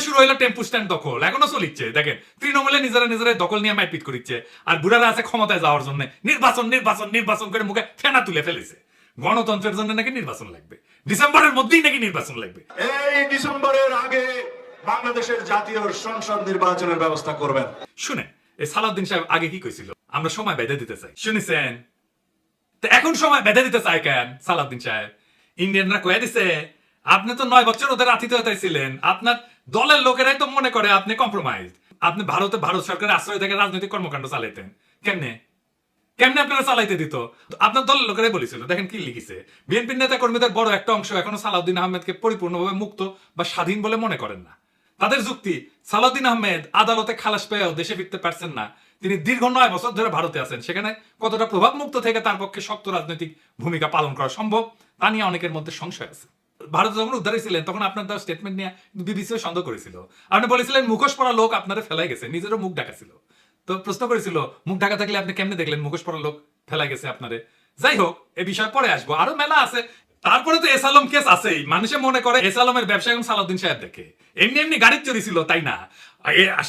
শুরু হইল টেম্পু স্ট্যান্ড দখল। এখনও চলিচ্ছে। দেখেন তৃণমূলে নিজেরা নিজেরা দখল নিয়ে মাইপিট করিচ্ছে। আর বুড়ারা আছে ক্ষমতায় যাওয়ার জন্য। নির্বাচন নির্বাচন নির্বাচন করে মুখে ফেনা তুলে ফেলেছে। গণতন্ত্রের জন্য নাকি নির্বাচন লাগবে? ডিসেম্বরের মধ্যেই নাকি নির্বাচন লাগবে? এই ডিসেম্বরের আগে বাংলাদেশের জাতীয় সংসদ নির্বাচনের ব্যবস্থা করবেন। শুনে এই সালাউদ্দিন সাহেব আগে কি কইছিল? আমরা সময় বেঁধে দিতে চাই। শুনেছেন? তো এখন সময় বেঁধে দিতে চাই কেন সালাউদ্দিন সাহেব? ইন্ডিয়ানরা কয়ে দিছে আপনি তো নয় বছর ওদের আতিথ্যতা ছিলেন। আপনার দলের লোকেরাই তো মনে করে আপনি কম্প্রোমাইজ আপনি ভারতে ভারত সরকারের আশ্রয় থেকে রাজনৈতিক কর্মকাণ্ড চালাইতেন। কেমনে? কেমনে আপনারা চালাইতে দিত? আপনার দলের লোকেরাই বলেছিল, দেখেন কি লিখিছে বিএনপির নেতা কর্মীদের বড় একটা অংশ এখনও সালাউদ্দিন আহমেদকে পরিপূর্ণভাবে মুক্ত বা স্বাধীন বলে মনে করেন না। তাদের যুক্তি, সালাউদ্দিন আহমেদ আদালতে খালাস পেয়েও দেশে ফিরতে পারছেন না। তিনি দীর্ঘ নয় বছর ধরে ভারতে আছেন, সেখানে কতটা প্রভাব মুক্ত থেকে তার পক্ষে শক্ত রাজনৈতিক ভূমিকা পালন করা সম্ভব, তা নিয়ে অনেকের মধ্যে সংশয় আছে। ভারতে যখন উদ্ধারে ছিলেন তখন আপনার দেওয়া স্টেটমেন্ট নিয়ে বিবিসিও সন্দেহ করেছিল। আপনি বলেছিলেন, মুখোশ পরা লোক আপনারা ফেলাই গেছে, নিজেরও মুখ ঢাকা ছিল তো প্রশ্ন করেছিল, মুখ ঢাকা থাকলে আপনি কেমনে দেখলেন, মুখোশ পরা লোক ফেলাই গেছে আপনারে? যাই হোক, এ বিষয়ে পরে আসব। আরও মেলা আছে। তারপরে তো এসালম কেস আছেই। মানুষে মনে করে, এসালমের ব্যবসা এখন সালাউদ্দিন সাহেব দেখে। এমনি এমনি গাড়ির চুরি ছিল, তাই না?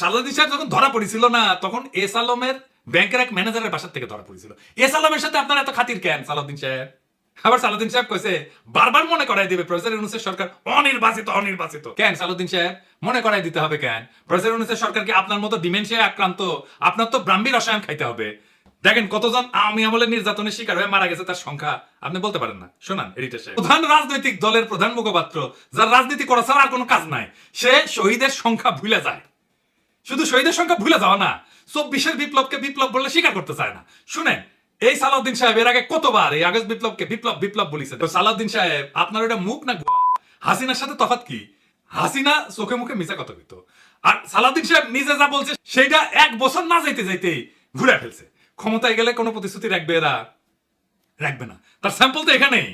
সালাউদ্দিন সাহেব যখন ধরা পড়েছিল না, তখন এসালমের ব্যাংকের এক ম্যানেজারের বাসার থেকে ধরা পড়েছিল। এসালমের সাথে আপনার এত খাতির কেন, সালাউদ্দিন সাহেব? আবার সালাউদ্দিন সাহেব কইছে, বারবার মনে করাই দিবে প্রফেসর ইউনুসের সরকার অনির্বাচিত অনির্বাচিত। কেন সালাউদ্দিন সাহেব? মনে করাই দিতে হবে কেন? প্রফেসর ইউনুসের সরকারকে আপনার মতো ডিমেনশিয়া আক্রান্ত, আপনার তো ব্রাহ্মী রসায়ন খাইতে হবে। দেখেন কতজন আমি আমলের নির্যাতনের শিকার হয়ে মারা গেছে, তার সংখ্যা আপনি বলতে পারেন না। শোনান, এডিটার সাহেব। প্রধান রাজনৈতিক দলের প্রধান মুখপাত্র, যার রাজনীতি করা ছাড়া আর কোনো কাজ নাই, সে শহীদের সংখ্যা ভুলে যায়। শুধু শহীদের সংখ্যা ভুলে যাওয়া না, চব্বিশের বিপ্লবকে বিপ্লব বলে স্বীকার করতে চায় না। শুনেন এই সালাউদ্দিন সাহেব, এর আগে কতবার এই আগস্ট বিপ্লবকে বিপ্লব বিপ্লব বলিছে? তো সালাউদ্দিন সাহেব, আপনার ওটা মুখ না হাসিনার সাথে তফাৎ কি? হাসিনা চোখে মুখে মিশা কথা কইত। আর সালাউদ্দিন সাহেব নিজে যা বলছে, সেইটা এক বছর না যাইতে যাইতেই ঘুরে ফেলছে। ক্ষমতায় গেলে কোনো প্রতিশ্রুতি রাখবে এরা? রাখবে না। তার স্যাম্পল তো এখানেই।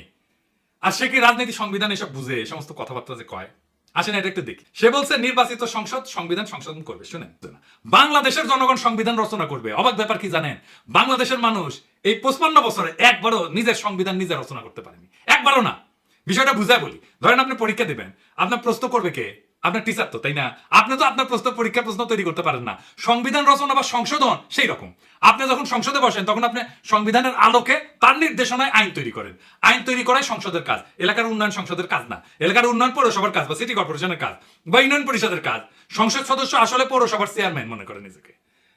আর সে কি রাজনীতি, সংবিধান এসব বুঝে সমস্ত কথাবার্তা যে কয়? আসেন, এটা একটু দেখি। সে বলছে, নির্বাচিত সংসদ সংবিধান সংশোধন করবে। শুনেন বাংলাদেশের জনগণ সংবিধান রচনা করবে। অবাক ব্যাপার কি জানেন? বাংলাদেশের মানুষ এই পঁচপান্ন বছরে একবারও নিজের সংবিধান নিজে রচনা করতে পারেনি। একবারও না। বিষয়টা বুঝায় বলি। ধরেন আপনি পরীক্ষা দেবেন। আপনার প্রশ্ন করবে কে? আপনার টিচার তো, তাই না? আপনি তো আপনার প্রশ্ন, পরীক্ষার প্রশ্ন তৈরি করতে পারেন না। সংবিধান রচনা বা সংশোধন, সেই রকম। আপনি যখন সংসদে বসেন, তখন আপনি সংবিধানের আলোকে তার নির্দেশনায় আইন তৈরি করেন। আইন তৈরি করাই সংসদের কাজ। এলাকার উন্নয়ন সংসদের কাজ না। এলাকার উন্নয়ন পৌরসভার কাজ বা সিটি কর্পোরেশনের কাজ বা ইউনিয়ন পরিষদের কাজ। সংসদ সদস্য আসলে পৌরসভার চেয়ারম্যান মনে করে নিজেকে।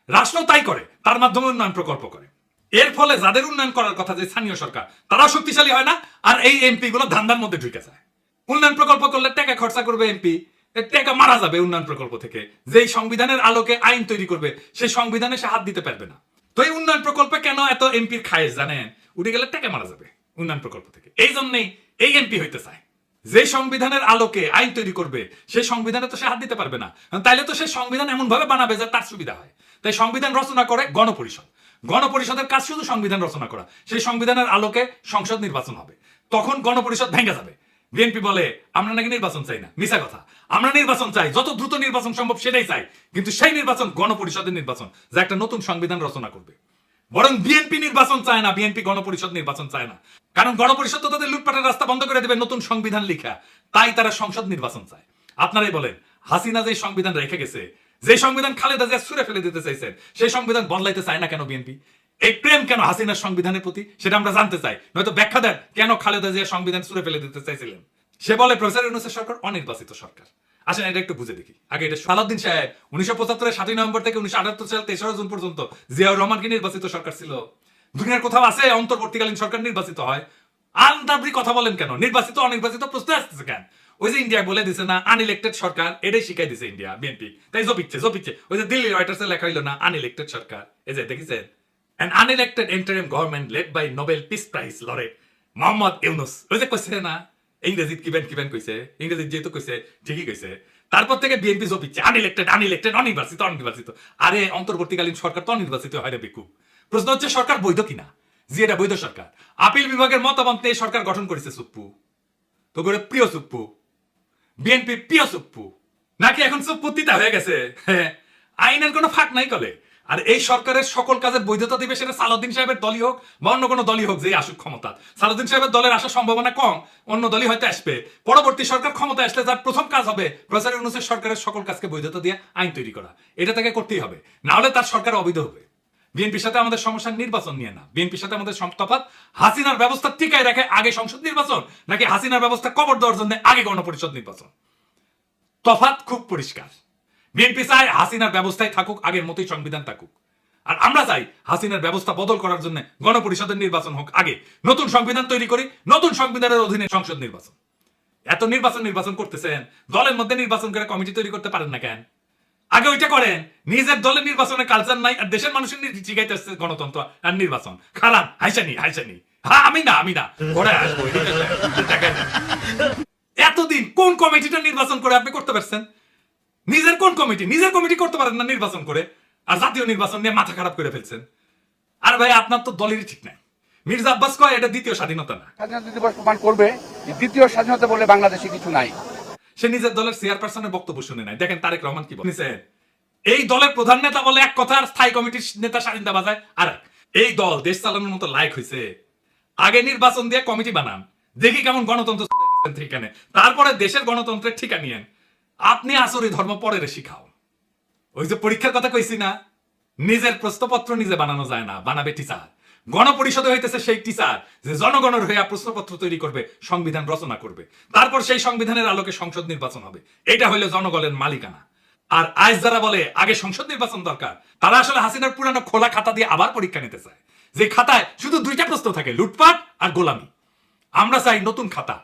রাষ্ট্র তাই করে, তার মাধ্যমে উন্নয়ন প্রকল্প করে। এর ফলে যাদের উন্নয়ন করার কথা যে স্থানীয় সরকার তারা শক্তিশালী হয় না, আর এই এমপি গুলো ধান্দার মধ্যে ঢুকে যায়। উন্নয়ন প্রকল্প করলে টাকা খরচা করবে এমপি টাকা মারা যাবে উন্নয়ন প্রকল্প থেকে। যেই সংবিধানের আলোকে আইন তৈরি করবে, সেই সংবিধানে সে হাত দিতে পারবে না। তো এই উন্নয়ন প্রকল্পে কেন এত এমপির খায়েশ জানেন? উঠে গেলে টাকা মারা যাবে উন্নয়ন প্রকল্প থেকে। এই জন্যই এই এমপি হইতে চায়। যে সংবিধানের আলোকে আইন তৈরি করবে, সেই সংবিধানে তো সে হাত দিতে পারবে না। তাইলে তো সেই সংবিধান এমন ভাবে বানাবে যে তার সুবিধা হয়। তাই সংবিধান রচনা করে গণপরিষদ। গণপরিষদের কাজ শুধু সংবিধান রচনা করা। সেই সংবিধানের আলোকে সংসদ নির্বাচন হবে। তখন গণপরিষদ ভেঙে যাবে। বিএনপি বলে, আমরা নাকি নির্বাচন চাই না। মিশা কথা। আমরা নির্বাচন চাই, যত দ্রুত নির্বাচন সম্ভব সেটাই চাই। কিন্তু সেই নির্বাচন গণপরিষদের নির্বাচন, যা একটা নতুন সংবিধান রচনা করবে। বরং বিএনপি নির্বাচন চায় না বিএনপি গণপরিষদ নির্বাচন চায় না। কারণ গণপরিষদ তো তাদের লুটপাটের রাস্তা বন্ধ করে দেবে নতুন সংবিধান লিখা। তাই তারা সংসদ নির্বাচন চায়। আপনারাই বলেন, হাসিনা যে সংবিধান রেখে গেছে, যে সংবিধান খালেদা জিয়া ছুড়ে ফেলে দিতে চাইছেন, সেই সংবিধান বদলাইতে চায় না কেন বিএনপি এই প্রেম কেন হাসিনার সংবিধানের প্রতি? সেটা আমরা জানতে চাই। নয়তো ব্যাখ্যা দেন, কেন খালেদা জিয়া সংবিধান ছুড়ে ফেলে দিতে চাইছিলেন? সে বলে প্রফেসর ইউনুসের সরকার অনির্বাচিত সরকার। আসেন, এটা একটু বুঝে দেখি। আগে এটা সালাউদ্দিন সাহেব, উনিশশো পঁচাত্তরের সাতই নভেম্বর থেকে উনিশশো আটাত্তর সাল তেসরা জুন পর্যন্ত জিয়াউর রহমান কি নির্বাচিত সরকার ছিল। দুনিয়ার কোথাও আছে অন্তর্বর্তীকালীন সরকার নির্বাচিত হয়? আন্দাবরি কথা বলেন কেন? নির্বাচিত, অনির্বাচিত প্রশ্ন আসতেছে কেন? ওই যে ইন্ডিয়া বলে দিছে না আনইলেক্টেড সরকার, এটাই শিখাই দিছে ইন্ডিয়া, বিএনপি। তাই জপিচ্ছে জপিচ্ছে। ওই যে দিল্লি রয়টার্সে লেখা হইল না আনইলেক্টেড সরকার। এই যে, দেখিছেন? An unelected interim government led by Nobel Peace Prize laureate Mohammad Yunus ওই যে কইছে না? ইংরেজিত কিবেন কিবেন কইছে ইংরেজিত যেহেতু কইছে ঠিকই কইছে তারপর থেকে বিএনপি জপিচ্ছে আনইলেক্টেড আনইলেক্টেড অনির্বাচিত অনির্বাচিত আরে অন্তর্বর্তীকালীন সরকার তো অনির্বাচিত হয় রে বিকু। প্রশ্ন হচ্ছে সরকার বৈধ কিনা? জি এটা বৈধ সরকার আপিল বিভাগের মতামত নিয়ে সরকার গঠন করেছে সুপ্পু তো করে প্রিয় সুপ্পু বিএনপি প্রিয় সুপ্পু নাকি এখন সুপ্পু তিতা হয়ে গেছে? হ্যাঁ, আইনের কোনো ফাঁক নাই কলে। আর এই সরকারের সকল কাজের বৈধতা দিবে সেটা সালাউদ্দিন সাহেবের দলই হোক বা অন্য কোনো দলই হোক যে আসুক ক্ষমতা। সালাউদ্দিন সাহেবের দলের আসার সম্ভাবনা কম, অন্য দলই হয়তো আসবে। পরবর্তী সরকার ক্ষমতা আসলে তার প্রথম কাজ হবে প্রচার ইউনুসের সরকারের সকল কাজকে বৈধতা দিয়ে আইন তৈরি করা। এটা তাকে করতেই হবে। না হলে তার সরকার অবৈধ হবে। বিএনপির সাথে আমাদের সমস্যা নির্বাচন নিয়ে না। বিএনপির সাথে আমাদের সম- হাসিনার ব্যবস্থা টিকায় রাখে আগে সংসদ নির্বাচন, নাকি হাসিনার ব্যবস্থা কবর দেওয়ার জন্য আগে গণপরিষদ নির্বাচন? তফাত খুব পরিষ্কার। বিএনপি চায় হাসিনার ব্যবস্থায় থাকুক, আগের মতোই সংবিধান থাকুক। আর আমরা চাই হাসিনার ব্যবস্থা বদল করার জন্য গণপরিষদের নির্বাচন হোক। আগে নতুন সংবিধান তৈরি করি, নতুন সংবিধানের অধীনে সংসদ নির্বাচন। এত নির্বাচন নির্বাচন করতেছেন, দলের মধ্যে নির্বাচন করে কমিটি তৈরি করতে পারেন না কেন? আগে ওইটা করেন, নিজের দলের নির্বাচনে কালচার নাই আর দেশের মানুষের নি- জিগাইতেছে গণতন্ত্র আর নির্বাচন। খালান হাইসানি হাইসানি হ্যাঁ আমি না আমি না। এতদিন কোন কমিটিটা নির্বাচন করে আপনি করতে পারছেন? নিজের কোন কমিটি? নিজের কমিটি করতে পারেন না নির্বাচন করে আর জাতীয় নির্বাচন নিয়ে মাথা খারাপ করে ফেলছেন। আর ভাই আপনার তো দলেরই ঠিক নাই। মির্জা আব্বাস কয় এটা দ্বিতীয় স্বাধীনতা না। স্বাধীনতা দিবস প্রমাণ করবে দ্বিতীয় স্বাধীনতা বলে বাংলাদেশে কিছু নাই। সে নিজের দলের চেয়ারপারসনের বক্তব্য শুনে নাই। দেখেন তারেক রহমান কি এই দলের প্রধান নেতা বলে এক কথা আর স্থায়ী কমিটির নেতা স্বাধীনতা বাজায় আর এই দল দেশ চালানোর মতো লায়ক হয়েছে আগে নির্বাচন দিয়ে কমিটি বানান। দেখি কেমন গণতন্ত্র ঠিকানে তারপরে দেশের গণতন্ত্রের ঠিকা নিয়েন। আপনি আসরি ধর্ম পরের শিখাও। ওই যে পরীক্ষার কথা কইছি না, নিজের প্রশ্নপত্র নিজে বানানো যায় না, বানাবে টিচার গণপরিষদে হইতেছে সেই টিচার যে জনগণের হইয়া প্রশ্নপত্র তৈরি করবে, সংবিধান রচনা করবে। তারপর সেই সংবিধানের আলোকে সংসদ নির্বাচন হবে। এটা হইল জনগণের মালিকানা। আর আজ যারা বলে, আগে সংসদ নির্বাচন দরকার তারা আসলে হাসিনার পুরানো খোলা খাতা দিয়ে আবার পরীক্ষা নিতে চায়। যে খাতায় শুধু দুইটা প্রশ্ন থাকে, লুটপাট আর গোলামি। আমরা চাই নতুন খাতা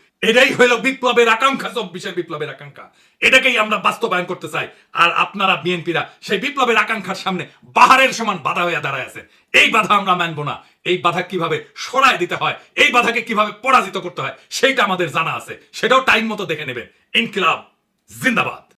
এটাই হইল বিপ্লবের আকাঙ্ক্ষা, চব্বিশের বিপ্লবের আকাঙ্ক্ষা। এটাকেই আমরা বাস্তবায়ন করতে চাই। আর আপনারা বিএনপিরা সেই বিপ্লবের আকাঙ্ক্ষার সামনে বাহারের সমান বাধা হয়ে দাঁড়ায় আছে। এই বাধা আমরা মানব না। এই বাধা কীভাবে সরায় দিতে হয়, এই বাধাকে কীভাবে পরাজিত করতে হয়, সেইটা আমাদের জানা আছে। সেটাও টাইম মতো দেখে নেবেন। ইনকিলাব, জিন্দাবাদ।